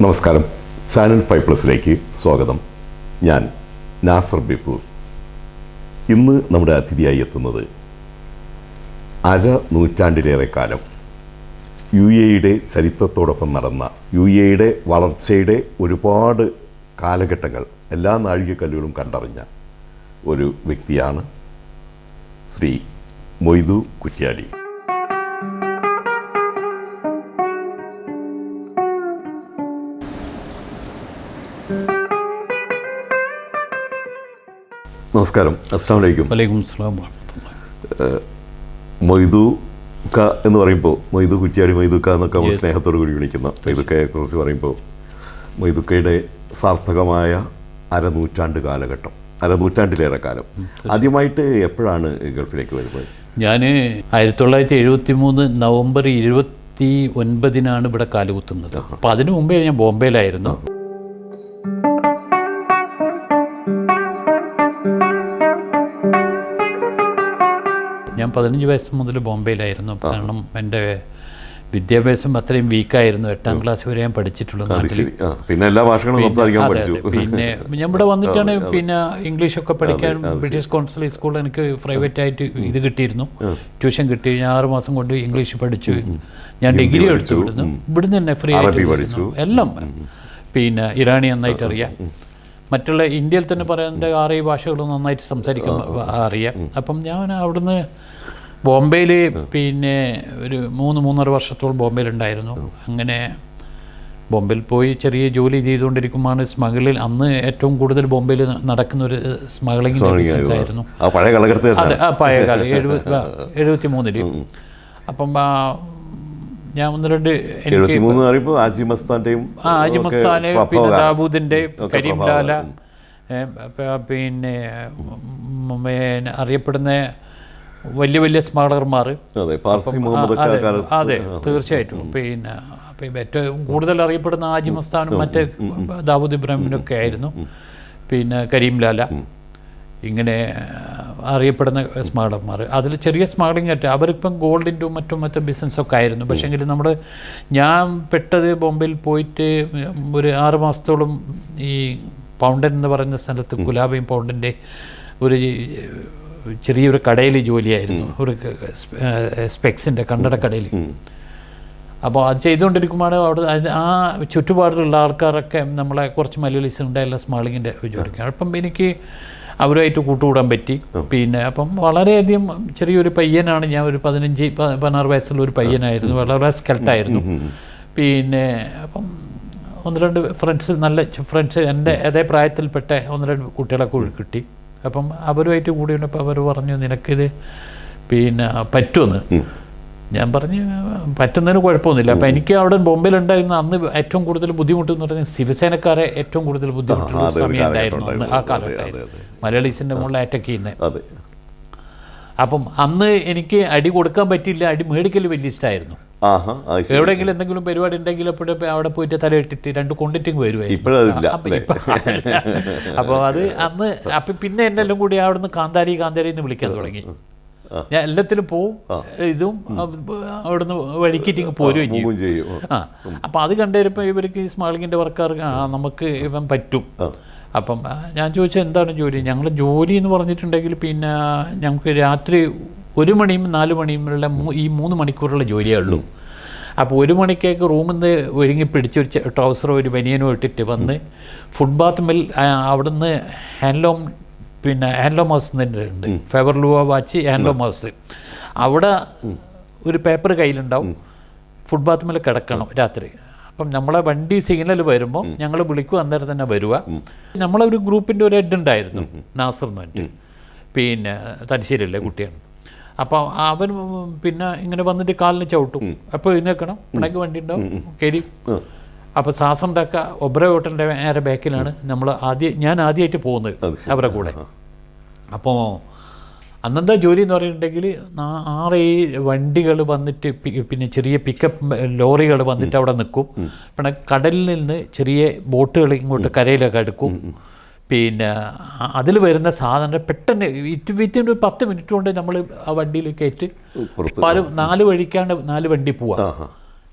നമസ്കാരം. Channel five പ്ലസിലേക്ക് സ്വാഗതം. ഞാൻ നാസർ ബിപ്പൂർ ഇന്ന് നമ്മുടെ അതിഥിയായി എത്തുന്നത് അര നൂറ്റാണ്ടിലേറെ കാലം യു എയുടെ ചരിത്രത്തോടൊപ്പം നടന്ന യു എയുടെ വളർച്ചയുടെ ഒരുപാട് കാലഘട്ടങ്ങൾ എല്ലാ നാഴികക്കല്ലുകളും കണ്ടറിഞ്ഞ ഒരു വ്യക്തിയാണ് ശ്രീ മൊയ്തു കുറ്റ്യാടി. നമസ്കാരം. അസ്സാം വലൈക്കും വലൈക്കും അസ്സാം മൊയ്തു ക എന്ന് പറയുമ്പോൾ മൊയ്തു കുറ്റിയാടി മൊയ്തുക്ക എന്നൊക്കെ നമ്മൾ സ്നേഹത്തോടു കൂടി വിളിക്കുന്ന മൊയ്തുക്കയെ കുറിച്ച് പറയുമ്പോൾ മൊയ്തുക്കയുടെ സാർത്ഥകമായ അരനൂറ്റാണ്ട് കാലഘട്ടം. അരനൂറ്റാണ്ടിലേറെ കാലം. ആദ്യമായിട്ട് എപ്പോഴാണ് ഗൾഫിലേക്ക് വരുന്നത്? ഞാൻ ആയിരത്തി തൊള്ളായിരത്തി എഴുപത്തി മൂന്ന് നവംബർ ഇരുപത്തി ഒൻപതിനാണ് ഇവിടെ കാലുകുത്തുന്നത്. അപ്പോൾ അതിനു മുമ്പേ ഞാൻ ബോംബെയിലായിരുന്നു. ഞാൻ പതിനഞ്ച് വയസ്സ് മുതൽ ബോംബെയിലായിരുന്നു. കാരണം എന്റെ വിദ്യാഭ്യാസം അത്രയും വീക്കായിരുന്നു. എട്ടാം ക്ലാസ് വരെ ഞാൻ പഠിച്ചിട്ടുള്ളൂ നാട്ടിൽ. പിന്നെ എല്ലാ ഭാഷകളും സംസാരിക്കാൻ പഠിച്ചു. പിന്നെ ഞാൻ ഇവിടെ വന്നിട്ടാണ് പിന്നെ ഇംഗ്ലീഷൊക്കെ പഠിക്കാൻ ബ്രിട്ടീഷ് കൗൺസിൽ സ്കൂളിൽ എനിക്ക് പ്രൈവറ്റ് ആയിട്ട് ഇത് കിട്ടിയിരുന്നു. ട്യൂഷൻ കിട്ടി. ഞാൻ ആറ് മാസം കൊണ്ട് ഇംഗ്ലീഷ് പഠിച്ചു. ഞാൻ ഡിഗ്രി എടുത്തു ഇവിടുന്ന്. ഇവിടുന്ന് തന്നെ ഫ്രീ ആയിട്ട്. പഠിച്ചു. എല്ലാം. പിന്നെ ഇറാനി നന്നായിട്ട് അറിയാം. മറ്റുള്ള ഇന്ത്യയിൽ തന്നെ പറയാൻ ആറേ ഭാഷകൾ നന്നായിട്ട് സംസാരിക്കാൻ അറിയാം. അപ്പം ഞാൻ അവിടുന്ന് ബോംബെയിൽ പിന്നെ ഒരു മൂന്ന് മൂന്നര വർഷത്തോളം ബോംബെയിലുണ്ടായിരുന്നു അങ്ങനെ ബോംബെയിൽ പോയി ചെറിയ ജോലി ചെയ്തുകൊണ്ടിരിക്കുമ്പോൾ സ്മഗിളിൽ അന്ന് ഏറ്റവും കൂടുതൽ ബോംബെയിൽ നടക്കുന്ന ഒരു സ്മഗ്ലിംഗ് ബിസിനസ് ആയിരുന്നു ആ പഴയ കാലഘട്ടത്തിൽ തന്നെ. അതെ ആ പഴയ കാലം എഴുപത് എഴുപത്തി മൂന്നിൽ അപ്പം ഞാൻ ഒന്ന് രണ്ട് എനിക്ക് എഴുപത്തി മൂന്ന് പറയുമ്പോൾ ആജി മസ്താന്റെയും ആ ആജി ഒക്കെ മസ്താന് പ്രഭവ പിന്നെ. ദാബൂദിന്റെ ഒക്കെ കരീം ലാല പിന്നെ അറിയപ്പെടുന്ന വലിയ വലിയ സ്മാളർമാർ അതെ തീർച്ചയായിട്ടും. പിന്നെ അപ്പം ഏറ്റവും കൂടുതൽ അറിയപ്പെടുന്ന ആജി മസ്താനും മറ്റേ ദാവൂദ് ഇബ്രാഹിമിനൊക്കെ ആയിരുന്നു. പിന്നെ കരീം ലാല. ഇങ്ങനെ അറിയപ്പെടുന്ന സ്മഗ്ലർമാർ. അതിൽ ചെറിയ സ്മഗ്ലിംഗ് ആയിട്ട് അവരിപ്പം ഗോൾഡിന്റെ മറ്റും മറ്റും ബിസിനസ്സൊക്കെ ആയിരുന്നു. പക്ഷേങ്കിൽ നമ്മൾ ഞാൻ പെട്ടത് ബോംബെയിൽ പോയിട്ട് ഒരു ആറ് മാസത്തോളം ഈ പൗണ്ടൻ എന്ന് പറയുന്ന സ്ഥലത്ത് ഗുലാബിയും പൗണ്ടിന്റെ ഒരു ചെറിയൊരു കടയിൽ ജോലിയായിരുന്നു. ഒരു സ്പെക്സിന്റെ കണ്ണട കടയിൽ അപ്പോൾ അത് ചെയ്തുകൊണ്ടിരിക്കുമ്പോഴാണ് അവിടെ ആ ചുറ്റുപാടിലുള്ള ആൾക്കാരൊക്കെ നമ്മളെ കുറച്ച് മലയാളീസ് ഉണ്ടായുള്ള സ്മാളിങ്ങിന്റെ ജോലിക്കാണ് അപ്പം എനിക്ക് അവരുമായിട്ട് കൂട്ടുകൂടാൻ പറ്റി. പിന്നെ അപ്പം വളരെയധികം ചെറിയൊരു പയ്യനാണ് ഞാൻ ഒരു പതിനഞ്ച് പതിനാറ് വയസ്സുള്ള ഒരു പയ്യനായിരുന്നു. വളരെ സ്കെൽട്ടായിരുന്നു. പിന്നെ അപ്പം ഒന്ന് രണ്ട് ഫ്രണ്ട്സ് നല്ല ഫ്രണ്ട്സ് എന്റെ അതേ പ്രായത്തിൽപ്പെട്ട ഒന്ന് രണ്ട് കുട്ടികളെ കൂടി കിട്ടി. അപ്പം അവരുമായിട്ട് കൂടി ഉണ്ടപ്പോൾ അവർ പറഞ്ഞു നിനക്കിത് പിന്നെ പറ്റുമെന്ന്. ഞാൻ പറഞ്ഞു പറ്റുന്നതിന് കുഴപ്പമൊന്നുമില്ല. അപ്പം എനിക്ക് അവിടെ ബോംബെയിലുണ്ടായിരുന്ന അന്ന് ഏറ്റവും കൂടുതൽ ബുദ്ധിമുട്ട് എന്ന് പറഞ്ഞാൽ ശിവസേനക്കാരെ ഏറ്റവും കൂടുതൽ ബുദ്ധിമുട്ടുള്ള സമയം ഉണ്ടായിരുന്നു അന്ന് ആ കാലത്തായിരുന്നു മലയാളീസിന്റെ മുകളിൽ അറ്റാക്ക് ചെയ്യുന്നത് അപ്പം അന്ന് എനിക്ക് അടി കൊടുക്കാൻ പറ്റിയില്ല അടി മേടിക്കൽ വലിയ ഇഷ്ടമായിരുന്നു. എവിടെയെങ്കിലും എന്തെങ്കിലും പരിപാടി ഉണ്ടെങ്കിൽ എപ്പോഴും അവിടെ പോയിട്ട് തലയിട്ടിട്ട് രണ്ട് കൊണ്ടിട്ടും വരുമായിരുന്നു അപ്പോൾ അത് അന്ന് അപ്പം പിന്നെ എന്നെ എല്ലാം കൂടി അവിടുന്ന് കാന്താരി കാന്താരി എന്ന് വിളിക്കാൻ തുടങ്ങി. ഞാൻ എല്ലാത്തിലും പോവും ഇതും അവിടുന്ന് വഴിക്കിട്ടിങ് പോരുകയും ചെയ്യും. ആ അപ്പം അത് കണ്ടുവരുമ്പോൾ ഇവർക്ക് ഈ സ്മാളിങ്ങിന്റെ വർക്കാർ ആ നമുക്ക് ഇവൻ പറ്റും. അപ്പം ഞാൻ ചോദിച്ചത് എന്താണ് ജോലി? ഞങ്ങൾ ജോലി എന്ന് പറഞ്ഞിട്ടുണ്ടെങ്കിൽ പിന്നെ ഞങ്ങൾക്ക് രാത്രി ഒരു മണിയും നാല് മണിയും ഉള്ള മൂ- ഈ മൂന്ന് മണിക്കൂറുള്ള ജോലിയേ ഉള്ളൂ. അപ്പോൾ ഒരു മണിക്കേക്ക് റൂമിൽ നിന്ന് ഒരുങ്ങി പിടിച്ച് ഒരു ട്രൗസറോ ഒരു ബനിയനോ ഇട്ടിട്ട് വന്ന് ഫുഡ് ബാത്ത് മിൽ അവിടുന്ന് ഹാൻഡ്ലോം പിന്നെ ഹാൻഡ്ലോം ഹൗസ് തന്നെ ഉണ്ട്. Favre Leuba watch handloom house. അവിടെ ഒരു പേപ്പർ കയ്യിലുണ്ടാവും. ഫുഡ് ബാത്ത് മേലെ കിടക്കണം രാത്രി. അപ്പം നമ്മളെ വണ്ടി സിഗ്നൽ വരുമ്പോൾ ഞങ്ങൾ വിളിക്കും അന്നേരം തന്നെ വരുക നമ്മളെ ഒരു ഗ്രൂപ്പിന്റെ ഒരു ഹെഡ് ഉണ്ടായിരുന്നു നാസർ എന്ന് പറഞ്ഞിട്ട്. പിന്നെ തലശ്ശേരിയല്ലേ കുട്ടിയാണ്. അപ്പോൾ അവൻ പിന്നെ ഇങ്ങനെ വന്നിട്ട് കാലിന് ചവിട്ടും. അപ്പോൾ എഴുന്നേക്കണം പിണക്ക് വണ്ടി ഉണ്ടാവും. കരി അപ്പോൾ സാസന്റെ ഒക്കെ ഒബ്ര ഹോട്ടലിന്റെ നേരെ ബാക്കിലാണ് നമ്മൾ ആദ്യം ഞാൻ ആദ്യമായിട്ട് പോകുന്നത് അവരുടെ കൂടെ. അപ്പോ അന്നെന്താ ജോലി എന്ന് പറയുന്നുണ്ടെങ്കിൽ ആറ് വണ്ടികൾ വന്നിട്ട് പിന്നെ ചെറിയ പിക്കപ്പ് ലോറികൾ വന്നിട്ട് അവിടെ നിൽക്കും. പിന്നെ കടലിൽ നിന്ന് ചെറിയ ബോട്ടുകൾ ഇങ്ങോട്ട് കരയിലൊക്കെ എടുക്കും. പിന്നെ അതിൽ വരുന്ന സാധനം പെട്ടെന്ന് വിറ്റ് വിറ്റിന് ഒരു പത്ത് മിനിറ്റ് കൊണ്ട് നമ്മൾ ആ വണ്ടിയിൽ കയറ്റി പല നാല് വഴിക്കാണ് നാല് വണ്ടി പോവാം.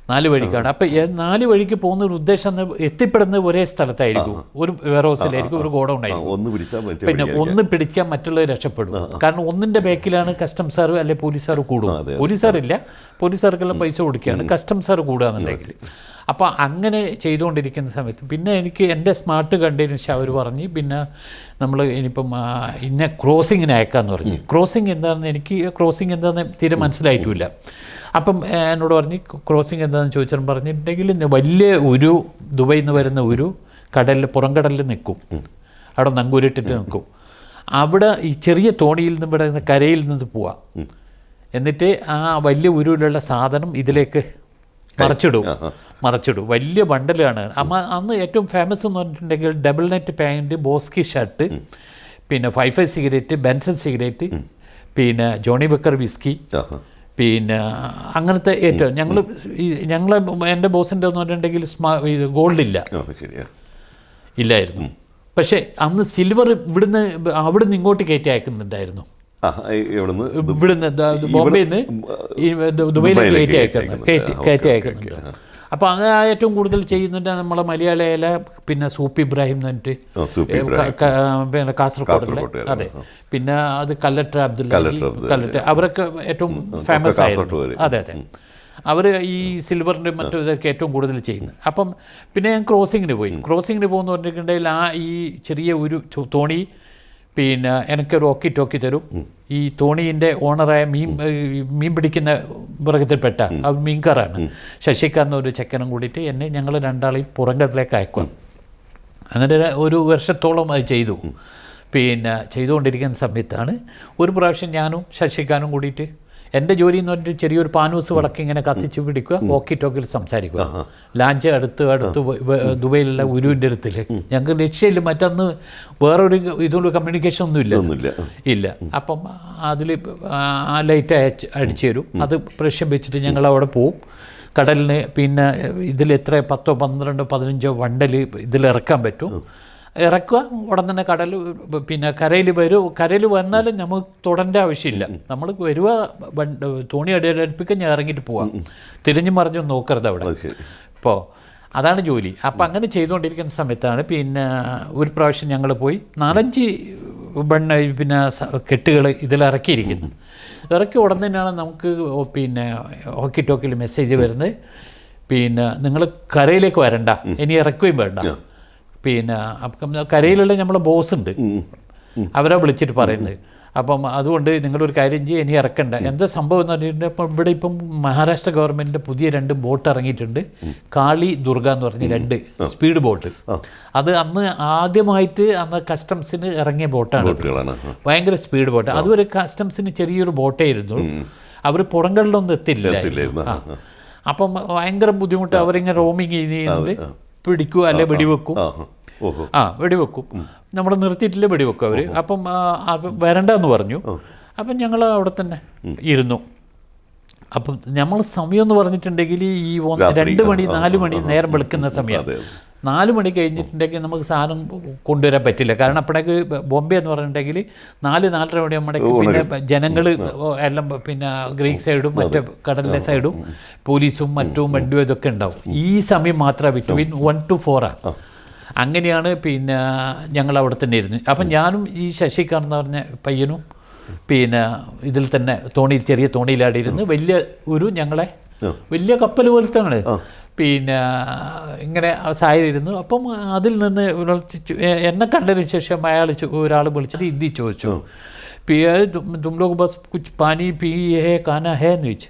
നാല് വഴിക്കാണ്. അപ്പം നാല് വഴിക്ക് പോകുന്ന ഒരു ഉദ്ദേശം എത്തിപ്പെടുന്ന എത്തിപ്പെടുന്നത് ഒരേ സ്ഥലത്തായിരിക്കും. ഒരു വെയർ ഹൗസിലായിരിക്കും ഒരു ഗോഡൗൺ ആയിരിക്കും. പിന്നെ ഒന്ന് പിടിക്കാൻ മറ്റുള്ളവർ രക്ഷപ്പെടും. കാരണം ഒന്നിന്റെ ബാക്കിലാണ് കസ്റ്റംസാർ അല്ലെ പോലീസുകാർ കൂടും പോലീസുകാരില്ല പോലീസുകാർക്കെല്ലാം പൈസ കൊടുക്കുകയാണ്. കസ്റ്റംസാർ കൂടുകയെന്നുണ്ടെങ്കിൽ അപ്പോൾ അങ്ങനെ ചെയ്തുകൊണ്ടിരിക്കുന്ന സമയത്ത് പിന്നെ എനിക്ക് എന്റെ സ്മാർട്ട് കണ്ടതിന് ശേഷം അവർ പറഞ്ഞ് പിന്നെ നമ്മൾ ഇനിയിപ്പം ഇന്ന ക്രോസിങ്ങിന് അയക്കാമെന്ന് പറഞ്ഞു. ക്രോസിങ് എന്താണെന്ന് എനിക്ക് ക്രോസിങ് എന്താണെന്ന് തീരെ മനസ്സിലായിട്ടില്ല. അപ്പം എന്നോട് പറഞ്ഞ് ക്രോസിങ് എന്താണെന്ന് ചോദിച്ചാൽ പറഞ്ഞിട്ടുണ്ടെങ്കിൽ വലിയ ഒരു ദുബൈയിൽ നിന്ന് വരുന്ന ഒരു കടലിൽ പുറം കടലിൽ നിൽക്കും. അവിടെ നങ്കൂരിട്ടിട്ട് നിൽക്കും. അവിടെ ഈ ചെറിയ തോണിയിൽ നിന്ന് ഇവിടെ നിന്ന് കരയിൽ നിന്ന് പോവാം. എന്നിട്ട് ആ വലിയ ഉരുവിലുള്ള സാധനം ഇതിലേക്ക് മറച്ചിടും. മറച്ചിടും. വലിയ ബണ്ടലാണ്. അമ്മ അന്ന് ഏറ്റവും ഫേമസ് എന്ന് പറഞ്ഞിട്ടുണ്ടെങ്കിൽ ഡബിൾ നെറ്റ് പാന്റ് ബോസ്കി ഷർട്ട് പിന്നെ five five cigarette Benson cigarette പിന്നെ ജോണി ബക്കർ വിസ്കി. പിന്നെ അങ്ങനത്തെ ഏറ്റവും ഞങ്ങൾ ഞങ്ങളെ എന്റെ ബോസിന്റെ എന്ന് പറഞ്ഞിട്ടുണ്ടെങ്കിൽ സ്മാ ഇത് ഗോൾഡില്ല ഇല്ലായിരുന്നു. പക്ഷേ അന്ന് സിൽവർ ഇവിടുന്ന് അവിടുന്ന് ഇങ്ങോട്ട് കയറ്റി അയക്കുന്നുണ്ടായിരുന്നു. ഇവിടുന്ന് ബോംബെയിൽ നിന്ന് ദുബൈയിലേക്ക് കയറ്റി അയക്കുന്നത്. കയറ്റി കയറ്റി അയക്കുന്നുണ്ട്. അപ്പോൾ അങ്ങനെ ഏറ്റവും കൂടുതൽ ചെയ്യുന്നുണ്ട് നമ്മളെ മലയാളിയിലെ പിന്നെ സൂപ്പ് ഇബ്രാഹിം എന്ന് പറഞ്ഞിട്ട്. പിന്നെ കാസർഗോഡ്, അതെ. പിന്നെ അത് കല്ലട്ട അബ്ദുൽ കല്ലട്ട അവരൊക്കെ ഏറ്റവും ഫേമസ് ആയിരുന്നു. അതെ അതെ. അവർ ഈ സിൽവറിന്റെ മറ്റു ഇതൊക്കെ ഏറ്റവും കൂടുതൽ ചെയ്യുന്നത്. അപ്പം പിന്നെ ഞാൻ ക്രോസിങ്ങിന് പോയി. ക്രോസിങ്ങിന് പോകുന്ന പറഞ്ഞിട്ടുണ്ടെങ്കിൽ ആ ഈ ചെറിയ ഒരു തോണി പിന്നെ എനിക്കൊരു ഓക്കി ടോക്കി തരും. ഈ തോണീന്റെ ഓണറായ മീൻ മീൻ പിടിക്കുന്ന വർഗത്തിൽപ്പെട്ട ആ മീൻകാറാണ് ശശികാന്ത് ഒരു ചെക്കനും കൂടിയിട്ട് എന്നെ ഞങ്ങൾ രണ്ടാളെയും പുറംകടലേക്ക് അയക്കും. അങ്ങനെ ഒരു- ഒരു വർഷത്തോളം അത് ചെയ്തു. പിന്നെ ചെയ്തുകൊണ്ടിരിക്കുന്ന സമയത്താണ് ഒരു പ്രാവശ്യം ഞാനും ശശികാനും കൂടിയിട്ട് എന്റെ ജോലി എന്ന് പറഞ്ഞിട്ട് ചെറിയൊരു പാനൂസ് വിളക്ക് ഇങ്ങനെ കത്തിച്ച് പിടിക്കുക ഓക്കി ടോക്കിൽ സംസാരിക്കുക. ലാഞ്ച് അടുത്ത് അടുത്ത് ദുബൈയിലുള്ള ഉരുവിന്റെ അടുത്തിൽ ഞങ്ങൾക്ക് ലക്ഷ്യമില്ല മറ്റന്ന് വേറൊരു ഇതുകൊണ്ട് കമ്മ്യൂണിക്കേഷൻ ഒന്നും ഇല്ല. ഇല്ല അപ്പം അതിൽ ആ ലൈറ്റ് അയച്ച് അടിച്ചു തരും. അത് പ്രശ്നം വെച്ചിട്ട് ഞങ്ങൾ അവിടെ പോവും. കടലിന് പിന്നെ ഇതിൽ എത്ര പത്തോ പന്ത്രണ്ടോ പതിനഞ്ചോ വണ്ടൽ ഇതിൽ ഇറക്കാൻ പറ്റും. ഇറക്കുക ഉടൻ തന്നെ കടൽ പിന്നെ കരയിൽ വരും. കരയിൽ വന്നാലും നമുക്ക് തുടരേണ്ട ആവശ്യമില്ല. നമ്മൾ വരുവ വണ്ട- തോണി അടിയടുപ്പിക്കാൻ ഞാൻ ഇറങ്ങിയിട്ട് പോവാം. തിരിഞ്ഞു മറിഞ്ഞു നോക്കരുത് അവിടെ. ഇപ്പോൾ അതാണ് ജോലി. അപ്പം അങ്ങനെ ചെയ്തുകൊണ്ടിരിക്കുന്ന സമയത്താണ് പിന്നെ ഒരു പ്രാവശ്യം ഞങ്ങൾ പോയി. നാലഞ്ച് ബണ്ണ പിന്നെ കെട്ടുകൾ ഇതിലിറക്കിയിരിക്കുന്നു ഇറക്കി ഉടൻ തന്നെയാണ് നമുക്ക് പിന്നെ ഹോക്കി ടോക്കിൽ മെസ്സേജ് വരുന്നത്. പിന്നെ നിങ്ങൾ കരയിലേക്ക് വരണ്ട. ഇനി ഇറക്കുകയും വേണ്ട. പിന്നെ അപ്പം കരയിലുള്ള നമ്മളെ ബോസ് ഉണ്ട് അവരെ വിളിച്ചിട്ട് പറയുന്നത്. അപ്പം അതുകൊണ്ട് നിങ്ങളൊരു കാര്യം ചെയ്യുക ഇനി ഇറക്കണ്ട. എന്താ സംഭവം എന്ന് പറഞ്ഞിട്ടുണ്ടെങ്കിൽ ഇപ്പം ഇവിടെ ഇപ്പം മഹാരാഷ്ട്ര ഗവൺമെന്റിന്റെ പുതിയ രണ്ട് ബോട്ട് ഇറങ്ങിയിട്ടുണ്ട്. കാളി ദുർഗ എന്ന് പറഞ്ഞ രണ്ട് സ്പീഡ് ബോട്ട്. അത് അന്ന് ആദ്യമായിട്ട് അന്ന് കസ്റ്റംസിന് ഇറങ്ങിയ ബോട്ടാണ്. ഭയങ്കര സ്പീഡ് ബോട്ട്. അതുവരെ കസ്റ്റംസിന് ചെറിയൊരു ബോട്ടേ ആയിരുന്നു അവർ പുറങ്ങളിലൊന്നും എത്തില്ല. അപ്പം ഭയങ്കര ബുദ്ധിമുട്ട്. അവരിങ്ങനെ റോമിങ് ചെയ്യുന്നുണ്ട്. പിടിക്കുക അല്ലെ വെടിവെക്കും. ആ വെടിവെക്കും. നമ്മൾ നിർത്തിയിട്ടില്ല വെടിവെക്കും അവർ. അപ്പം വരണ്ടെന്ന് പറഞ്ഞു. അപ്പം ഞങ്ങൾ അവിടെ തന്നെ ഇരുന്നു. അപ്പം നമ്മൾ സമയം എന്ന് പറഞ്ഞിട്ടുണ്ടെങ്കിൽ ഈ. രണ്ട് മണി നാല് മണി നേരം വെളുക്കുന്ന സമയം. നാല് മണി കഴിഞ്ഞിട്ടുണ്ടെങ്കിൽ നമുക്ക് സാധനം കൊണ്ടുവരാൻ പറ്റില്ല. കാരണം അപ്പോഴേക്ക് ബോംബെ എന്ന് പറഞ്ഞിട്ടുണ്ടെങ്കിൽ നാല് നാലര മണി നമ്മുടെ പിന്നെ ജനങ്ങൾ എല്ലാം പിന്നെ ഗ്രീക്ക് സൈഡും മറ്റേ കടലിലെ സൈഡും പോലീസും മറ്റും വണ്ടിയും ഇതൊക്കെ ഉണ്ടാവും. ഈ സമയം മാത്രമേ ബിറ്റ്വീൻ വൺ ടു ഫോറാണ് അങ്ങനെയാണ് പിന്നെ ഞങ്ങൾ അവിടെ തന്നെ ഇരുന്നു. അപ്പം ഞാനും ഈ ശശികാന്ത് എന്ന് പറഞ്ഞ പയ്യനും പിന്നെ ഇതിൽ തന്നെ തോണി ചെറിയ തോണിയിലാടിയിരുന്ന് വലിയ ഒരു ഞങ്ങളെ വലിയ കപ്പൽ പോലത്തെ ആണ് പിന്നെ ഇങ്ങനെ സായിരുന്നു അപ്പം അതിൽ നിന്ന് എന്നെ കണ്ടതിന് ശേഷം അയാൾ ഒരാൾ വിളിച്ചത് ഹിന്ദി ചോദിച്ചു. തും ലോഗ് ബസ് കുച്ച് പാനി പി ഹേ കാന ഹേ എന്ന് ചോദിച്ചു.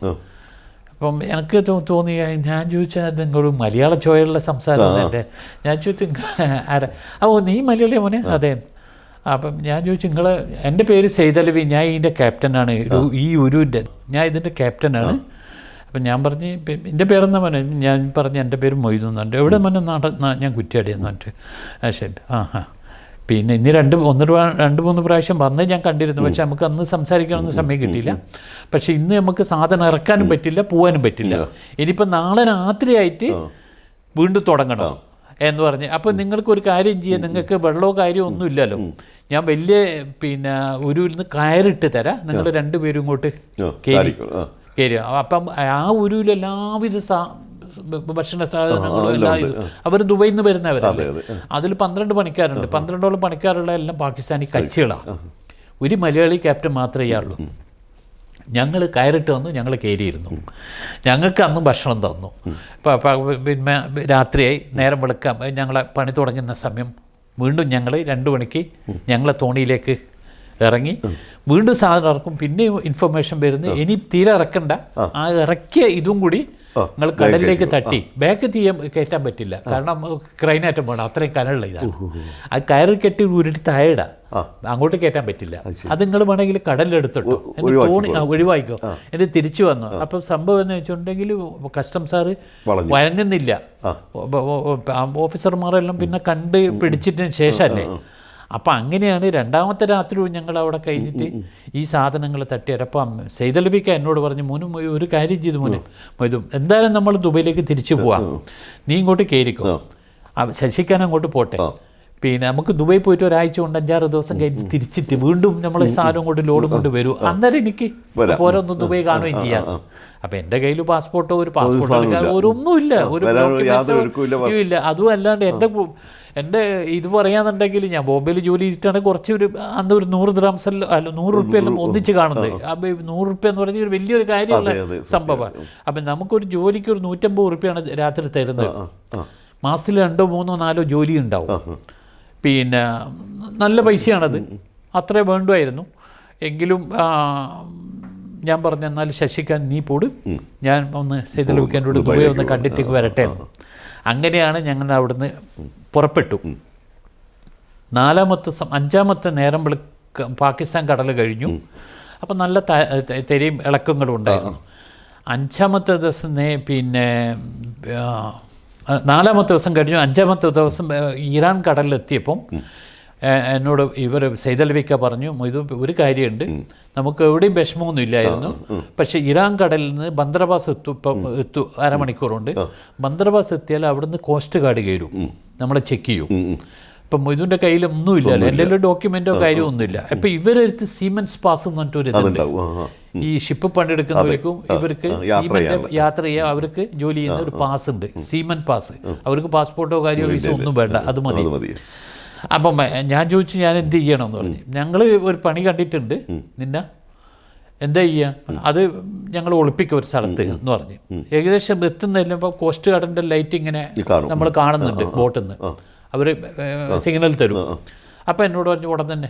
അപ്പം എനിക്ക് തോന്നി ഞാൻ ചോദിച്ചാൽ നിങ്ങളൊരു മലയാള ചോയുള്ള സംസാരം എന്റെ ഞാൻ ചോദിച്ചു "നിങ്ങൾ ആരാ? ഓ നീ മലയാളി മോനെ? അതെ. അപ്പം ഞാൻ ചോദിച്ചു നിങ്ങൾ എന്റെ പേര് സെയ്തലവി ഞാൻ ഇതിന്റെ ക്യാപ്റ്റനാണ്. ഈ ഒരു ഞാൻ ഇതിന്റെ ക്യാപ്റ്റനാണ്. അപ്പം ഞാൻ പറഞ്ഞ് "പി- എന്റെ പേരെന്ന മോനെ? ഞാൻ പറഞ്ഞ് എന്റെ പേര് മൊയ്തു എന്നുണ്ട് എവിടെ മോനെ? നാട ഞാൻ കുറ്റിയാടിയെന്ന് പറഞ്ഞിട്ട്. ആ ശരി. ആ ആ. പിന്നെ ഇന്ന് രണ്ട് ഒന്ന് രണ്ട് മൂന്ന് പ്രാവശ്യം വന്ന് ഞാൻ കണ്ടിരുന്നു. പക്ഷേ നമുക്ക് അന്ന് സംസാരിക്കാനൊന്നും സമയം കിട്ടിയില്ല. പക്ഷേ ഇന്ന് നമുക്ക് സാധനം ഇറക്കാനും പറ്റില്ല പോകാനും പറ്റില്ല. ഇനിയിപ്പോൾ നാളെ രാത്രിയായിട്ട് വീണ്ടും തുടങ്ങണം എന്ന് പറഞ്ഞ്. അപ്പോൾ നിങ്ങൾക്കൊരു കാര്യം ചെയ്യാം. നിങ്ങൾക്ക് വെള്ളമോ കാര്യമോ ഒന്നും ഇല്ലല്ലോ ഞാൻ വലിയ പിന്നെ ഒരു കയറിട്ട് തരാം. നിങ്ങൾ രണ്ടുപേരും ഇങ്ങോട്ട് കയറി കയറി അപ്പം ആ ഉരുവിൽ എല്ലാവിധ സാ ഭക്ഷണ സാധനങ്ങളും എല്ലാം ഇത് അവർ ദുബൈയിൽ നിന്ന് വരുന്നവരല്ലേ? അതെ, അതിൽ പന്ത്രണ്ട് പണിക്കാരുണ്ട്. പന്ത്രണ്ടോളം പണിക്കാരുള്ള എല്ലാം പാകിസ്ഥാനി കച്ചികളാണ് ഒരു മലയാളി ക്യാപ്റ്റൻ മാത്രമേ ഇയാളുള്ളൂ. ഞങ്ങൾ കയറിട്ട് വന്നു ഞങ്ങൾ കയറിയിരുന്നു ഞങ്ങൾക്ക് അന്ന് ഭക്ഷണം തന്നു. പിന്നെ രാത്രിയായി നേരം വെളുക്കാം. ഞങ്ങളെ പണി തുടങ്ങുന്ന സമയം വീണ്ടും ഞങ്ങൾ രണ്ട് മണിക്ക് ഞങ്ങളെ തോണിയിലേക്ക് ഇറങ്ങി. വീണ്ടും സാധനം ഇറക്കും. പിന്നെയും ഇൻഫർമേഷൻ വരുന്നു ഇനി തീരെ ഇറക്കണ്ട. ആ. ഇറക്കിയ ഇതും കൂടി നിങ്ങൾ കടലിലേക്ക് തട്ടി. ബാക്ക് തീയ കയറ്റാൻ പറ്റില്ല. കാരണം ക്രൈനാറ്റം വേണം. അത്രയും കനമുള്ള ഇതാണ്. അത് കയറി കെട്ടി ഉരുട്ടി താഴെടാ അങ്ങോട്ട് കയറ്റാൻ പറ്റില്ല. അത് നിങ്ങൾ വേണമെങ്കിൽ കടലിലെടുത്തിട്ടോ. എന്നിട്ട് തോണി ഒഴിവാക്കോ എന്നിട്ട് തിരിച്ചു വന്നു. അപ്പം സംഭവം എന്ന് വെച്ചിട്ടുണ്ടെങ്കിൽ കസ്റ്റംസാറ്. വഴങ്ങുന്നില്ല. ഓഫീസർമാരെല്ലാം പിന്നെ കണ്ട് പിടിച്ചിട്ടതിന് ശേഷമല്ലേ? അപ്പം അങ്ങനെയാണ് രണ്ടാമത്തെ രാത്രി ഞങ്ങൾ അവിടെ കഴിഞ്ഞിട്ട് ഈ സാധനങ്ങൾ തട്ടിയടപ്പം സെയ്തലബിക്ക എന്നോട് പറഞ്ഞു മോനും മൊയ് ഒരു കാര്യം ചെയ്തു മോനെ. മൊയ്തും എന്തായാലും നമ്മൾ ദുബൈയിലേക്ക് തിരിച്ചു പോവാം. നീ ഇങ്ങോട്ട് കയറിക്കോ. ശശിക്കാൻ അങ്ങോട്ട് പോട്ടെ. പിന്നെ നമുക്ക് ദുബായി പോയിട്ട് ഒരാഴ്ച കൊണ്ട് അഞ്ചാറ് ദിവസം കഴിഞ്ഞ് തിരിച്ചിട്ട് വീണ്ടും നമ്മൾ സാധനം കൊണ്ട് ലോഡ് കൊണ്ട് വരും. അന്നേരം എനിക്ക് ഓരോന്ന് ദുബൈ കാണുകയും ചെയ്യാം. അപ്പം എന്റെ കയ്യിൽ പാസ്പോർട്ടോ ഒരു പാസ്പോർട്ടോ ഒന്നുമില്ല. ഒരു ഇല്ല അതും അല്ലാണ്ട് എന്റെ കു- എന്റെ ഇത് പറയാന്നുണ്ടെങ്കിൽ ഞാൻ ബോംബെയിൽ ജോലി ചെയ്തിട്ടാണ് കുറച്ച് ഒരു അന്ന് ഒരു നൂറ് ദ്രാംസല്ലോ അല്ല നൂറ് റുപ്യ എല്ലാം ഒന്നിച്ച് കാണുന്നത്. അപ്പം ഈ നൂറ് റുപ്യ എന്ന് പറഞ്ഞാൽ ഒരു വലിയൊരു കാര്യമുള്ള അതെ, സംഭവമാണ്. അപ്പം നമുക്കൊരു ജോലിക്ക് ഒരു നൂറ്റമ്പത് റുപ്യാണ് രാത്രി തരുന്നത്. മാസത്തിൽ രണ്ടോ മൂന്നോ നാലോ ജോലി ഉണ്ടാവും. പിന്നെ നല്ല പൈസയാണത്. അത്രേ വേണ്ടുമായിരുന്നു. എങ്കിലും ഞാൻ പറഞ്ഞു എന്നാൽ ശശിക്കാൻ നീ പോട്. ഞാൻ ഒന്ന് സൈതലൂക്കാനോട് ദുബൈ ഒന്ന് കണ്ടിട്ട് വരട്ടെ. അങ്ങനെയാണ് ഞങ്ങൾ അവിടുന്ന് പുറപ്പെട്ടു. നാലാമത്തെ അഞ്ചാമത്തെ നേരം വെളുക്ക പാകിസ്ഥാൻ കടൽ കഴിഞ്ഞു. അപ്പം നല്ല തെരയും ഇളക്കങ്ങളും ഉണ്ടായിരുന്നു. അഞ്ചാമത്തെ ദിവസം പിന്നെ നാലാമത്തെ ദിവസം കഴിഞ്ഞു. അഞ്ചാമത്തെ ദിവസം ഇറാൻ കടലിലെത്തിയപ്പം എന്നോട് ഇവർ സൈതൽവിക്ക പറഞ്ഞു ഇത് ഒരു കാര്യമുണ്ട്. നമുക്ക് എവിടെയും വിഷമമൊന്നും ഇല്ലായിരുന്നു പക്ഷേ ഇറാൻ കടലിൽ നിന്ന് ബന്ദ്രബാസ് എത്തു ഇപ്പം എത്തു അരമണിക്കൂറുണ്ട്. ബന്ദ്രബാസ് എത്തിയാൽ അവിടുന്ന് കോസ്റ്റ് ഗാർഡ് കയറും. നമ്മളെ ചെക്ക് ചെയ്യും. ഇപ്പം മൊയ്തുവിന്റെ കയ്യിൽ ഒന്നുമില്ലല്ലോ എന്റെ ഒരു ഡോക്യുമെന്റോ കാര്യമോ ഒന്നുമില്ല. അപ്പം ഇവരെടുത്ത് സീമെൻസ് പാസ് എന്ന് പറഞ്ഞിട്ട് ഒരു ഇതുണ്ട്. ഈ ഷിപ്പ് പണിയെടുക്കുന്നവർക്കും ഇവർക്ക് ആ, യാത്ര സീമെന്റ് യാത്ര ചെയ്യാൻ അവർക്ക് ജോലി ചെയ്യുന്ന ഒരു പാസ് ഉണ്ട്. സീമൻ പാസ് അവർക്ക് പാസ്പോർട്ടോ കാര്യമോ വിസോ ഒന്നും വേണ്ട. അത് മതി. അപ്പം ഞാൻ ചോദിച്ചു ഞാൻ എന്ത് ചെയ്യണം എന്ന് പറഞ്ഞു ഞങ്ങൾ ഒരു പണി കണ്ടിട്ടുണ്ട് നിന്ന. എന്താ ചെയ്യുക അത് ഞങ്ങൾ ഒളിപ്പിക്കുക ഒരു സ്ഥലത്ത് എന്ന് പറഞ്ഞു. ഏകദേശം എത്തുന്നതിലും ഇപ്പോൾ കോസ്റ്റ് ഗാർഡിന്റെ ലൈറ്റ് ഇങ്ങനെ നമ്മൾ കാണുന്നുണ്ട് ബോട്ടിൽ നിന്ന് അവർ സിഗ്നൽ തരും. അപ്പോൾ എന്നോട് പറഞ്ഞു ഉടൻ തന്നെ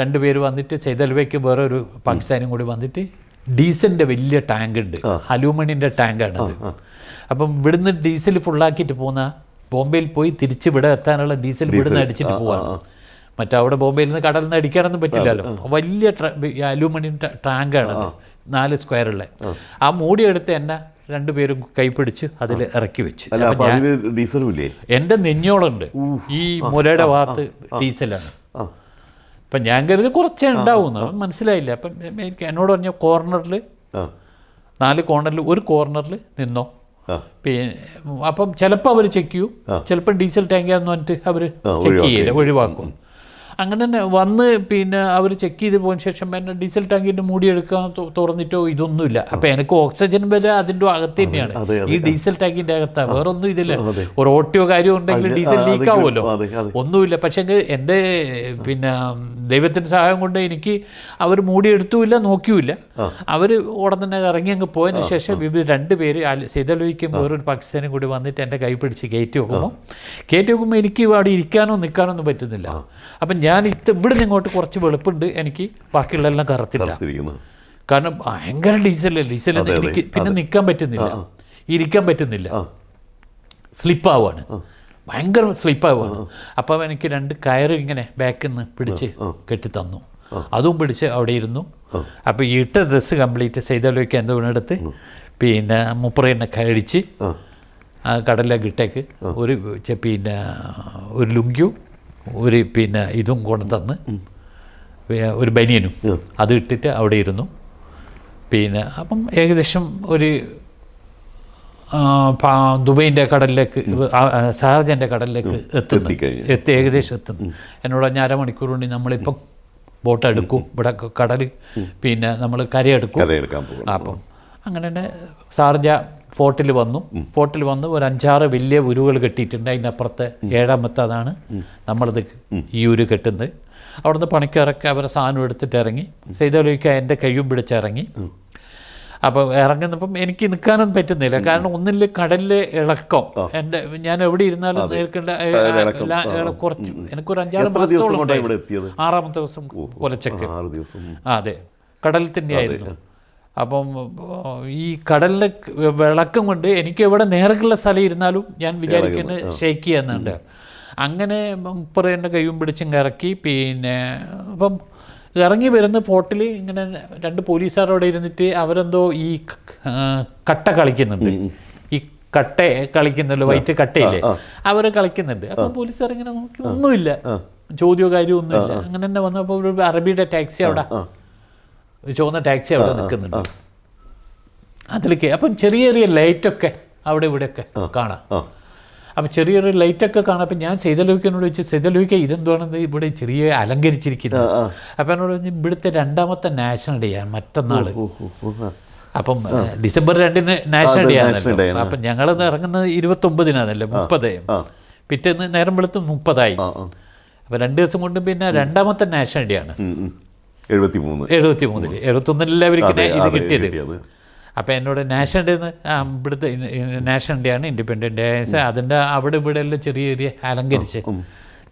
രണ്ടുപേര് വന്നിട്ട് സൈതൽവയ്ക്ക് വേറെ ഒരു പാകിസ്ഥാനും കൂടി വന്നിട്ട് ഡീസലിന്റെ വലിയ ടാങ്ക് ഉണ്ട്. അലൂമിനിയന്റെ ടാങ്കാണത് അപ്പം ഇവിടുന്ന് ഡീസൽ ഫുള്ളാക്കിയിട്ട് പോകുന്ന ബോംബെയിൽ പോയി തിരിച്ച് ഇവിടെ എത്താനുള്ള ഡീസൽ ഇവിടുന്ന് അടിച്ചിട്ട് പോവാണ്. മറ്റവിടെ ബോംബെയിൽ നിന്ന് കടലിൽ നിന്ന് അടിക്കാനൊന്നും പറ്റില്ലല്ലോ. വലിയ അലൂമിനിയം ടാങ്കാണ് നാല് സ്ക്വയറുള്ള. ആ. മൂടിയെടുത്ത് എന്നെ രണ്ടുപേരും കൈപ്പിടിച്ച് അതിൽ ഇറക്കി വെച്ച്. അല്ല അപ്പൊ ഡീസലും ഇല്ലേ? എന്റെ നെഞ്ഞോളുണ്ട്. ഈ മുലയുടെ ഭാഗത്ത് ഡീസലാണ്. അപ്പം ഞാൻ കരുതി കുറച്ചേ ഉണ്ടാവും മനസ്സിലായില്ല. അപ്പം എനിക്ക് എന്നോട് പറഞ്ഞ കോർണറിൽ നാല് കോർണറിൽ ഒരു കോർണറിൽ നിന്നോ? പിന്നെ അപ്പം ചിലപ്പോൾ അവർ ചെക്ക് ചെയ്യും. ചിലപ്പോൾ ഡീസൽ ടാങ്കാന്ന് പറഞ്ഞിട്ട് അവർ ചെക്ക് ചെയ്യില്ല ഒഴിവാക്കും. അങ്ങനെ തന്നെ വന്ന് പിന്നെ അവർ ചെക്ക് ചെയ്ത് പോയതിന് ശേഷം പിന്നെ ഡീസൽ ടാങ്കിന്റെ മൂടി എടുക്കാൻ തുറന്നിട്ടോ ഇതൊന്നുമില്ല. അപ്പം എനിക്ക് ഓക്സിജൻ വരെ അതിന്റെ അകത്ത് തന്നെയാണ്. ഈ ഡീസൽ ടാങ്കിന്റെ അകത്താണ് വേറെ ഒന്നും ഇതില്ല. ഒരു ഓട്ടിയോ കാര്യമോ ഉണ്ടെങ്കിൽ ഡീസൽ ലീക്ക് ആവുമല്ലോ. ഒന്നുമില്ല. പക്ഷേ എന്റെ പിന്നെ ദൈവത്തിന്റെ സഹായം കൊണ്ട് എനിക്ക് അവർ മൂടിയെടുത്തുമില്ല നോക്കിയുമില്ല. അവർ ഉടൻ തന്നെ ഇറങ്ങി അങ്ങ് പോയതിന് ശേഷം ഇവർ രണ്ട് പേര് സീതലോയിക്കും വേറൊരു പാകിസ്ഥാനും കൂടി വന്നിട്ട് എന്റെ കൈ പിടിച്ച് കയറ്റി വെക്കുമ്പോൾ കയറ്റി വെക്കുമ്പോൾ എനിക്ക് അവിടെ ഇരിക്കാനോ നിൽക്കാനോ ഒന്നും പറ്റുന്നില്ല. അപ്പം ഞാൻ ഇത് ഇവിടെ നിന്ന് ഇങ്ങോട്ട് കുറച്ച് വെളുപ്പുണ്ട് എനിക്ക് ബാക്കിയുള്ളതെല്ലാം കറുത്തില്ല. കാരണം ഭയങ്കര ഡീസലല്ലേ ഡീസൽ എനിക്ക് പിന്നെ നിൽക്കാൻ പറ്റുന്നില്ല. ഇരിക്കാൻ പറ്റുന്നില്ല. സ്ലിപ്പാവാണ്. ഭയങ്കര സ്ലിപ്പാവാണ്. അപ്പം എനിക്ക് രണ്ട് കയറ് ഇങ്ങനെ ബാക്കിൽ നിന്ന് പിടിച്ച് കെട്ടി തന്നു അതും പിടിച്ച് അവിടെ ഇരുന്നു. അപ്പോൾ ഈ ഇട്ട ഡ്രസ്സ് കംപ്ലീറ്റ് ചെയ്താലേക്ക് എന്തോ എടുത്ത് പിന്നെ മുപ്പറേനെ കഴിച്ച് ആ. ആ കടലിലേക്ക് ഒരു പിന്നെ ഒരു ലുങ്കിയും ഒരു പിന്നെ ഇതും കൊണ്ട് തന്ന് ഒരു ബനിയനും. അത് ഇട്ടിട്ട് അവിടെ ഇരുന്നു. പിന്നെ അപ്പം ഏകദേശം ഒരു ദുബൈന്റെ കടലിലേക്ക് സഹജന്റെ കടലിലേക്ക് എത്തുന്നു. എത്തി ഏകദേശം എത്തുന്നു. എന്നോട് ഞാൻ അരമണിക്കൂർ കൊണ്ട് നമ്മളിപ്പം ബോട്ട് എടുക്കും ഇവിടെ കടൽ പിന്നെ നമ്മൾ കരയെടുക്കും. അപ്പം അങ്ങനെ തന്നെ ഷാർജ ഫോർട്ടിൽ വന്നു. ഫോർട്ടിൽ വന്ന് ഒരു അഞ്ചാറ് വലിയ ഉരുകൾ കെട്ടിയിട്ടുണ്ട്. അതിന്റെ അപ്പുറത്തെ ഏഴാമത്തെ അതാണ് നമ്മളത് ഈ ഉരു കെട്ടുന്നത്. അവിടുന്ന് പണിക്കാരൊക്കെ അവരെ സാധനം എടുത്തിട്ട് ഇറങ്ങി. സെയ്തോലിക്ക എന്റെ കയ്യും പിടിച്ചിറങ്ങി അപ്പോൾ ഇറങ്ങുന്നപ്പം എനിക്ക് നിൽക്കാനൊന്നും പറ്റുന്നില്ല. കാരണം ഒന്നിൽ കടലിലെ ഇളക്കം. എന്റെ ഞാൻ എവിടെ ഇരുന്നാലും നേർക്കേണ്ട കുറച്ച്. എനിക്കൊരു അഞ്ചാറ് മാസത്തോളം ആറാമത്തെ ദിവസം ആ, അതെ. കടലിൽ തന്നെയായിരുന്നു. അപ്പം ഈ കടലിലെ വിളക്കം കൊണ്ട് എനിക്ക് എവിടെ നേർക്കുള്ള സ്ഥലം ഇരുന്നാലും ഞാൻ വിചാരിക്കുന്നത് ഷെയ്ക്ക് ചെയ്യുന്നുണ്ട്. അങ്ങനെ മുപ്പറേന്റെ കൈയും പിടിച്ചും കറക്കി പിന്നെ അപ്പം ഇറങ്ങി വരുന്ന പോട്ടിൽ ഇങ്ങനെ രണ്ട് പോലീസുകാർ അവിടെ ഇരുന്നിട്ട് അവരെന്തോ ഈ കട്ട കളിക്കുന്നുണ്ട്. ഈ കട്ട കളിക്കുന്നല്ലോ വൈറ്റ് കട്ടയില്ലേ? അവർ കളിക്കുന്നുണ്ട്. അപ്പം പോലീസുകാർ ഇങ്ങനെ നോക്കി ഒന്നുമില്ല. ചോദ്യമോ കാര്യമോ ഒന്നുമില്ല. അങ്ങനെ തന്നെ വന്നപ്പോൾ ഒരു അറബിയുടെ ടാക്സി അവിടെ ചുവന്ന ടാക്സി അവിടെ നിൽക്കുന്നുണ്ട്. അതിലേക്ക് അപ്പം ചെറിയ ചെറിയ ലൈറ്റൊക്കെ അവിടെ ഇവിടെയൊക്കെ കാണാം. അപ്പം ചെറിയൊരു ലൈറ്റൊക്കെ കാണാം. അപ്പം ഞാൻ സെയ്തലോയ്ക്കനോട് ചോദിച്ചു സെയ്തലോയ്ക്ക ഇതെന്തുവാണെന്ന് ഇവിടെ ചെറിയ അലങ്കരിച്ചിരിക്കുന്നത്? അപ്പം എന്നോട് പറഞ്ഞു ഇവിടുത്തെ രണ്ടാമത്തെ നാഷണൽ ഡേ ആണ് മറ്റന്നാൾ. അപ്പം ഡിസംബർ രണ്ടിന് നാഷണൽ ഡേ ആണ് ഡേ ആണല്ലോ അപ്പം ഞങ്ങൾ ഇറങ്ങുന്നത് ഇരുപത്തൊമ്പതിനാണല്ലേ മുപ്പത്. പിറ്റേന്ന് നേരം വെളുത്ത് മുപ്പതായി. അപ്പം രണ്ട് ദിവസം കൊണ്ട് പിന്നെ രണ്ടാമത്തെ നാഷണൽ ഡേ ആണ്. എഴുപത്തി മൂന്ന് എഴുപത്തി മൂന്നിൽ എഴുപത്തൊന്നിലല്ലേ അവർക്ക് ഇത് കിട്ടിയത്. അപ്പോൾ എന്നോട് നാഷണൽ ഡേ എന്ന് ഇവിടുത്തെ നാഷണൽ ഡേ ആണ് ഇൻഡിപെൻഡന്റ് ഡേ അതിന്റെ അവിടെ ഇവിടെ എല്ലാം ചെറിയ ചെറിയ അലങ്കരിച്ച്.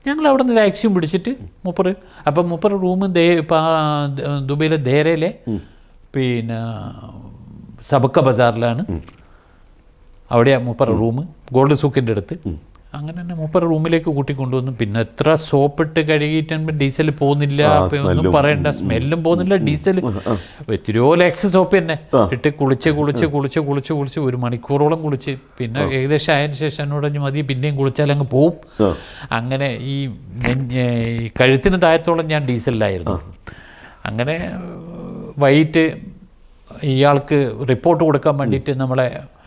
ഞങ്ങൾ അവിടെ നിന്ന് ടാക്സിയും പിടിച്ചിട്ട് മുപ്പറ്. അപ്പം മുപ്പറ് റൂം ദേ ദുബൈയിലെ ദേരയിലെ പിന്നെ സബക്ക ബസാറിലാണ്. അവിടെയാണ് മുപ്പർ റൂം ഗോൾഡ് സൂക്കിന്റെ അടുത്ത്. അങ്ങനെ തന്നെ മൂപ്പർ റൂമിലേക്ക് കൂട്ടിക്കൊണ്ടുവന്നു. പിന്നെ എത്ര സോപ്പ് ഇട്ട് കഴുകിയിട്ട് ഡീസൽ പോകുന്നില്ല. ഒന്നും പറയണ്ട. സ്മെല്ലും പോകുന്നില്ല. ഡീസൽ എത്രയോ ലെക്സ് സോപ്പ് തന്നെ ഇട്ട് കുളിച്ച് കുളിച്ച് കുളിച്ച് കുളിച്ച് കുളിച്ച് ഒരു മണിക്കൂറോളം കുളിച്ച്. പിന്നെ ഏകദേശം ആയതിനു ശേഷം എന്നോട് മതി പിന്നെയും കുളിച്ചാൽ അങ്ങ് പോവും. അങ്ങനെ ഈ കഴുത്തിന് താഴത്തോളം ഞാൻ ഡീസലിലായിരുന്നു. അങ്ങനെ വൈകിട്ട് ഇയാൾക്ക് റിപ്പോർട്ട് കൊടുക്കാൻ വേണ്ടിയിട്ട് നമ്മളെ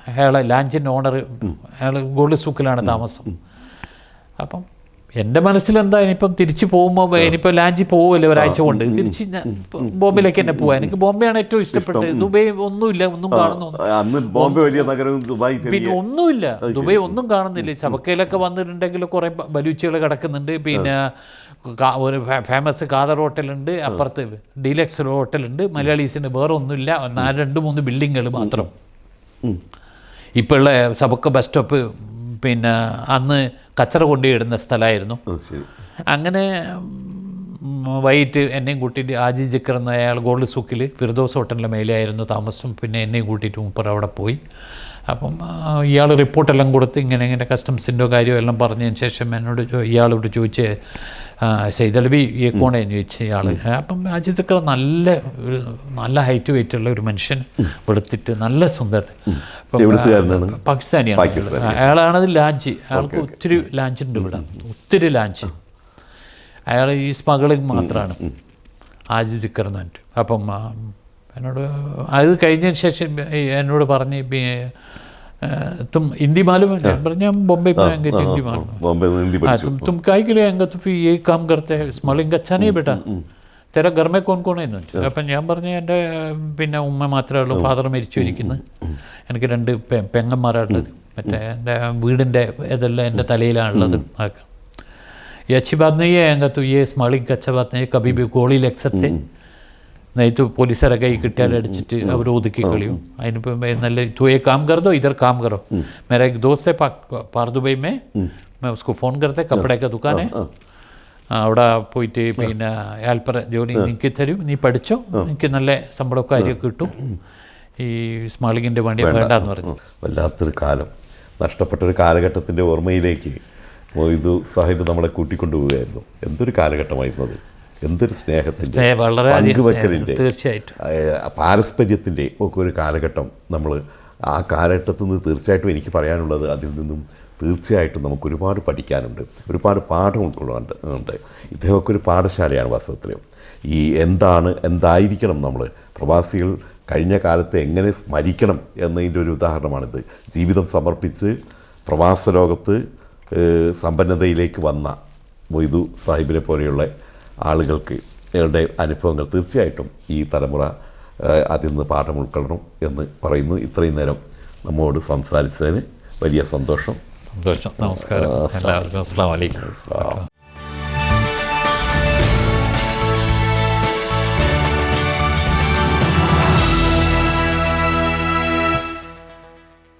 അയാളെ ലാഞ്ചിന്റെ ഓണർ അയാൾ ഗോൾഡ് സൂക്കിലാണ് താമസം. അപ്പം എന്റെ മനസ്സിലെന്താ ഇനിയിപ്പം തിരിച്ച് പോകുമ്പോൾ ഇനിയിപ്പോൾ ലാഞ്ചിൽ പോകുമല്ലോ ഒരാഴ്ച കൊണ്ട്? തിരിച്ച് ബോംബെയിലേക്ക് തന്നെ പോകാൻ എനിക്ക് ബോംബെയാണ് ഏറ്റവും ഇഷ്ടപ്പെട്ടത്. ദുബൈ ഒന്നുമില്ല ഒന്നും കാണുന്നു. ബോംബെ വലിയ നഗരവും ദുബായ് പിന്നെ ഒന്നുമില്ല. ദുബൈ ഒന്നും കാണുന്നില്ല. ചവക്കയിലൊക്കെ വന്നിട്ടുണ്ടെങ്കിൽ കുറേ ബലൂച്ചുകൾ കിടക്കുന്നുണ്ട്. പിന്നെ ഒരു ഫേമസ് കാതർ ഹോട്ടലുണ്ട്. അപ്പുറത്ത് ഡീലക്സ് ഹോട്ടലുണ്ട്. മലയാളീസിന് വേറെ ഒന്നുമില്ല നാല് രണ്ട് മൂന്ന് ബിൽഡിങ്ങുകൾ മാത്രം. ഇപ്പോൾ ഉള്ള സബക്ക ബസ് സ്റ്റോപ്പ് പിന്നെ അന്ന് കച്ചറ കൊണ്ടുപോയിടുന്ന സ്ഥലമായിരുന്നു. അങ്ങനെ വൈകിട്ട് എന്നെയും കൂട്ടിയിട്ട് ആജി ജിക്കർ എന്ന അയാൾ ഗോൾഡ് സൂക്കിൽ ഫിർദോസ് ഹോട്ടലിന്റെ മേലെയായിരുന്നു താമസം. പിന്നെ എന്നെയും കൂട്ടിയിട്ട് മുപ്പർ അവിടെ പോയി. അപ്പം ഇയാൾ റിപ്പോർട്ടെല്ലാം കൊടുത്ത് ഇങ്ങനെ ഇങ്ങനെ കസ്റ്റംസിന്റെ കാര്യം എല്ലാം പറഞ്ഞതിന് ശേഷം എന്നോട് ഇയാളോട് ചോദിച്ച് സെയ്തലബി ഈ കോണേന്ന് ആൾ അപ്പം ആജി നല്ല നല്ല ഹൈറ്റ് വെയിറ്റ് ഉള്ള ഒരു മനുഷ്യൻ വെളുത്തിട്ട് നല്ല സുന്ദർ? പാകിസ്ഥാനിയാണ്. പാകിസ്ഥാനി. അയാളാണത് ലാഞ്ച്. അയാൾക്ക് ഒത്തിരി ലാഞ്ച് ഉണ്ട് ഇവിടെ ഒത്തിരി ലാഞ്ച്. അയാൾ ഈ സ്മഗളിങ് മാത്രമാണ് ആജി ജിക്കർ എന്ന് പറഞ്ഞിട്ട്. അപ്പം എന്നോട് അത് കഴിഞ്ഞതിന് ശേഷം എന്നോട് പറഞ്ഞ് പി- ആ, തും ഹിന്ദി മാലും है?" ഞാൻ പറഞ്ഞു ഞാൻ ബോംബെ में आएंगे तो हिंदी मालूम है." ബോംബെ നിന്ന് ഹിന്ദി हाँ പഠിച്ചു तुम तुम काय के लिए आएंगे तो फिर ये काम करते हैं स्मॉलिंग अच्छा नहीं बेटा तेरा घर में कौन कौन है എന്ന് ചോദിച്ചു. അപ്പം ഞാൻ പറഞ്ഞു എൻ്റെ പിന്നെ ഉമ്മ മാത്രമേ ഉള്ളൂ ഫാദർ മരിച്ചിരിക്കുന്നത് എനിക്ക് രണ്ട് പെ- പെങ്ങന്മാരാണുള്ളത് മറ്റേ എൻ്റെ വീടിൻ്റെ ഇതെല്ലാം എൻ്റെ തലയിലാണുള്ളത് അതൊക്കെ ये अच्छी बात नहीं है आएगा तो ये स्मॉलिंग का अच्छा बात നെയ്ത്ത് പോലീസുകാരെ കൈ കിട്ടിയാൽ അടിച്ചിട്ട് അവർ ഒതുക്കി കളിയും. അതിനിപ്പോൾ നല്ല തൂയെ കാം കർ ഇതർ കാം കറോ മേര എക് പാർദുബൈ മേ മേ ഉസ്കോ ഫോൺ കരുത്തേ കപ്പടയൊക്കെ ദുക്കാനെ. അവിടെ പോയിട്ട് പിന്നെ ആൽപ്പറ ജോലി എനിക്ക് തരും. നീ പഠിച്ചോ? എനിക്ക് നല്ല ശമ്പളമൊക്കെ കാര്യമൊക്കെ കിട്ടും. ഈ സ്മാളിങ്ങിന്റെ വണ്ടി വേണ്ട. എന്ന് പറഞ്ഞു. വല്ലാത്തൊരു കാലം. നഷ്ടപ്പെട്ടൊരു കാലഘട്ടത്തിന്റെ ഓർമ്മയിലേക്ക് മൊയ്തു സാഹിബ് നമ്മളെ കൂട്ടിക്കൊണ്ടുപോവുകയായിരുന്നു. എന്തൊരു കാലഘട്ടമായിരുന്നു അത് എന്തൊരു സ്നേഹത്തിന്റെ പങ്കുവെക്കലിന്റെ തീർച്ചയായിട്ടും. പാരസ്പര്യത്തിന്റെ ഒക്കെ ഒരു കാലഘട്ടം നമ്മൾ ആ കാലഘട്ടത്തിൽ നിന്ന് തീർച്ചയായിട്ടും എനിക്ക് പറയാനുള്ളത് അതിൽ നിന്നും തീർച്ചയായിട്ടും നമുക്ക് ഒരുപാട് പഠിക്കാനുണ്ട് ഒരുപാട് പാഠം ഉൾക്കൊള്ളാണ്ട് ഉണ്ട്. ഇദ്ദേഹമൊക്കെ ഒരു പാഠശാലയാണ് വാസ്തവത്തിൽ. ഈ എന്താണ് എന്തായിരിക്കണം നമ്മൾ? പ്രവാസികൾ കഴിഞ്ഞ കാലത്തെ എങ്ങനെ സ്മരിക്കണം എന്നതിന്റെ ഒരു ഉദാഹരണമാണിത്. ജീവിതം സമർപ്പിച്ച് പ്രവാസ ലോകത്ത് സമ്പന്നതയിലേക്ക് വന്ന മൊയ്തു സാഹിബിനെ പോലെയുള്ള ആളുകൾക്ക് ഞങ്ങളുടെ അനുഭവങ്ങൾ തീർച്ചയായിട്ടും ഈ തലമുറ അതിൽ നിന്ന് പാഠം ഉൾക്കൊള്ളണം എന്ന് പറയുന്നു. ഇത്രയും നേരം നമ്മോട് സംസാരിച്ചതിന് വലിയ സന്തോഷം. സന്തോഷം. നമസ്കാരം. എല്ലാവർക്കും അസ്സാം വലൈക്കും